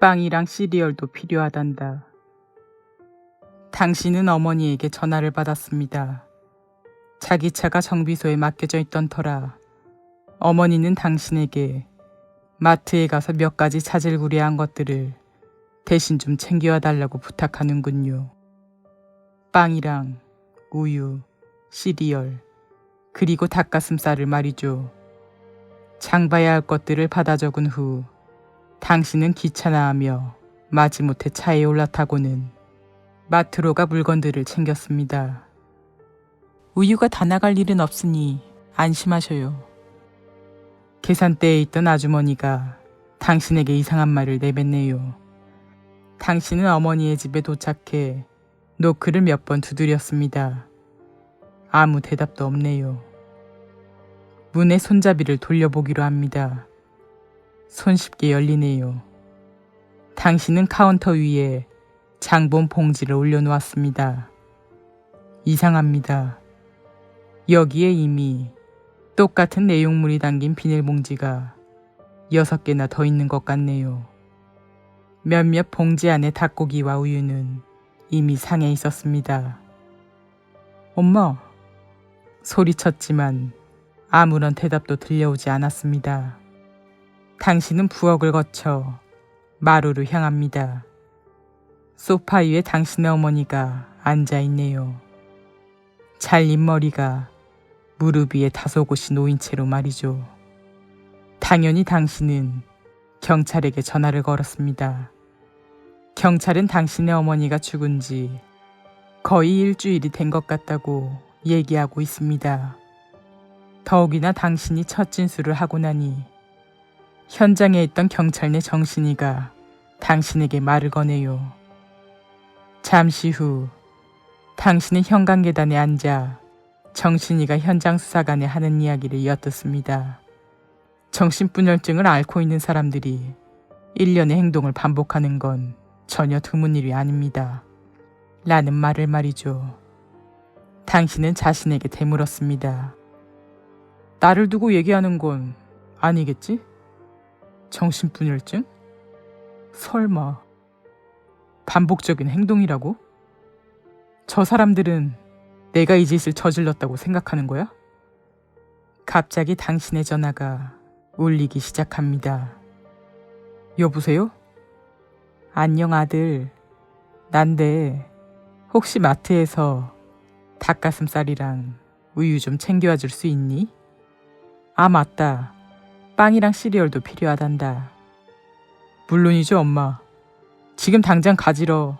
빵이랑 시리얼도 필요하단다. 당신은 어머니에게 전화를 받았습니다. 자기 차가 정비소에 맡겨져 있던 터라 어머니는 당신에게 마트에 가서 몇 가지 구려한 것들을 대신 좀 챙겨와 달라고 부탁하는군요. 빵이랑 우유, 시리얼, 그리고 닭가슴살을 말이죠. 장 봐야 할 것들을 받아 적은 후 당신은 귀찮아하며 마지못해 차에 올라타고는 마트로 가 물건들을 챙겼습니다. 우유가 다 나갈 일은 없으니 안심하셔요. 계산대에 있던 아주머니가 당신에게 이상한 말을 내뱉네요. 당신은 어머니의 집에 도착해 노크를 몇 번 두드렸습니다. 아무 대답도 없네요. 문의 손잡이를 돌려보기로 합니다. 손쉽게 열리네요. 당신은 카운터 위에 장본 봉지를 올려놓았습니다. 이상합니다. 여기에 이미 똑같은 내용물이 담긴 비닐봉지가 여섯 개나 더 있는 것 같네요. 몇몇 봉지 안에 닭고기와 우유는 이미 상해 있었습니다. 엄마! 소리쳤지만 아무런 대답도 들려오지 않았습니다. 당신은 부엌을 거쳐 마루로 향합니다. 소파 위에 당신의 어머니가 앉아 있네요. 잘린 머리가 무릎 위에 다소 곳이 놓인 채로 말이죠. 당연히 당신은 경찰에게 전화를 걸었습니다. 경찰은 당신의 어머니가 죽은 지 거의 일주일이 된 것 같다고 얘기하고 있습니다. 더욱이나 당신이 첫 진술을 하고 나니 현장에 있던 경찰 내 정신이가 당신에게 말을 거네요. 잠시 후 당신은 현관 계단에 앉아 정신이가 현장 수사관에 하는 이야기를 엿듣습니다. 정신분열증을 앓고 있는 사람들이 일련의 행동을 반복하는 건 전혀 드문 일이 아닙니다. 라는 말을 말이죠. 당신은 자신에게 되물었습니다. 나를 두고 얘기하는 건 아니겠지? 정신분열증? 설마 반복적인 행동이라고? 저 사람들은 내가 이 짓을 저질렀다고 생각하는 거야? 갑자기 당신의 전화가 울리기 시작합니다. 여보세요? 안녕 아들. 난데 혹시 마트에서 닭가슴살이랑 우유 좀 챙겨와 줄 수 있니? 아 맞다. 빵이랑 시리얼도 필요하단다. 물론이죠 엄마. 지금 당장 가지러